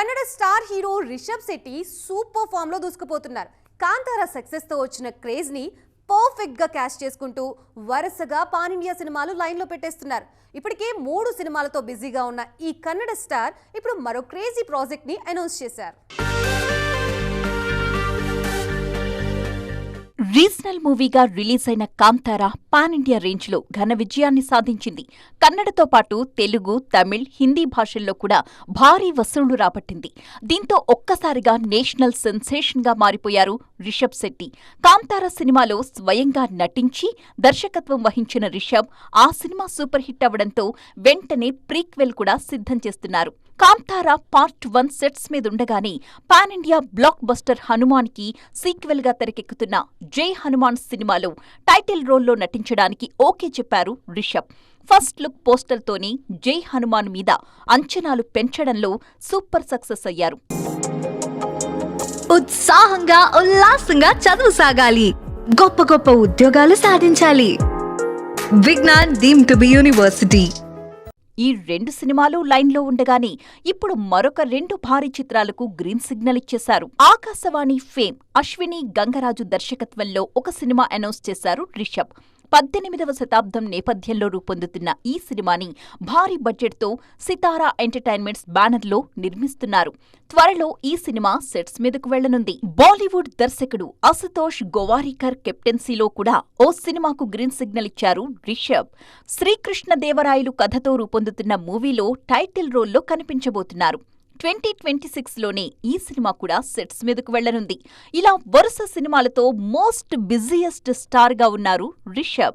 Kannada star hero Rishab Shetty super ఫామ్లో దూసుకుపోతున్నారు. కాంతార సక్సెస్తో వచ్చిన క్రేజ్ని పర్ఫెక్ట్గా క్యాష్ చేసుకుంటూ వరుసగా పాన్ ఇండియా సినిమాలు లైన్లో పెట్టేస్తున్నారు. ఇప్పటికే మూడు సినిమాలతో బిజీగా ఉన్న ఈ కన్నడ స్టార్ ఇప్పుడు మరో క్రేజీ ప్రాజెక్ట్ని అనౌన్స్ చేశారు. రీజనల్ మూవీగా రిలీజ్ అయిన కాంతార పాన్ ఇండియా రేంజ్లో ఘన విజయాన్ని సాధించింది. కన్నడతో పాటు తెలుగు తమిళ్ హిందీ భాషల్లో కూడా భారీ వసూళ్ళు రాబట్టింది. దీంతో ఒక్కసారిగా నేషనల్ సెన్సేషన్గా మారిపోయారు రిషబ్ శెట్టి. కాంతార సినిమాలో స్వయంగా నటించి దర్శకత్వం వహించిన రిషబ్ ఆ సినిమా సూపర్ హిట్ అవ్వడంతో వెంటనే ప్రీక్వెల్ కూడా సిద్ధం చేస్తున్నారు. కాంతారా పార్ట్ వన్ సెట్స్ మీదుండగానే పాన్ ఇండియా బ్లాక్ బస్టర్ హనుమాన్కి సీక్వెల్గా తెరకెక్కుతున్న జై హనుమాన్ సినిమాలో టైటిల్ రోల్లో నటించడానికి ఓకే చెప్పారు రిషబ్. ఫస్ట్ లుక్ పోస్టర్తోనే జై హనుమాన్ మీద అంచనాలు పెంచడంలో సూపర్ సక్సెస్ అయ్యారు. ఉత్సాహంగా ఉల్లాసంగా చదువు సాగాలి. గొప్ప గొప్ప ఉద్యోగాలు సాధించాలి. Vignan deem to be university. ఈ రెండు సినిమాలు లైన్లో ఉండగానే ఇప్పుడు మరొక రెండు భారీ చిత్రాలకు గ్రీన్ సిగ్నల్ ఇచ్చేశారు. ఆకాశవాణి ఫేమ్ అశ్విని గంగరాజు దర్శకత్వంలో ఒక సినిమా అనౌన్స్ చేశారు రిషబ్. పద్దెనిమిదవ శతాబ్దం నేపథ్యంలో రూపొందుతున్న ఈ సినిమాని భారీ బడ్జెట్తో సితారా ఎంటర్టైన్మెంట్స్ బ్యానర్లో నిర్మిస్తున్నారు. త్వరలో ఈ సినిమా సెట్స్ మీదకు వెళ్ళనుంది బాలీవుడ్ దర్శకుడు అశుతోష్ గోవారికర్ కెప్టెన్సీలో కూడా ఓ సినిమాకు గ్రీన్ సిగ్నల్ ఇచ్చారు రిషబ్. శ్రీకృష్ణదేవరాయలు కథతో రూపొందుతున్న మూవీలో టైటిల్ రోల్లో కనిపించబోతున్నారు. ట్వంటీ ట్వంటీ సిక్స్లోనే ఈ సినిమా కూడా సెట్స్ మీదకు వెళ్ళనుంది. ఇలా వరుస సినిమాలతో మోస్ట్ బిజీయెస్ట్ స్టార్గా ఉన్నారు రిషబ్.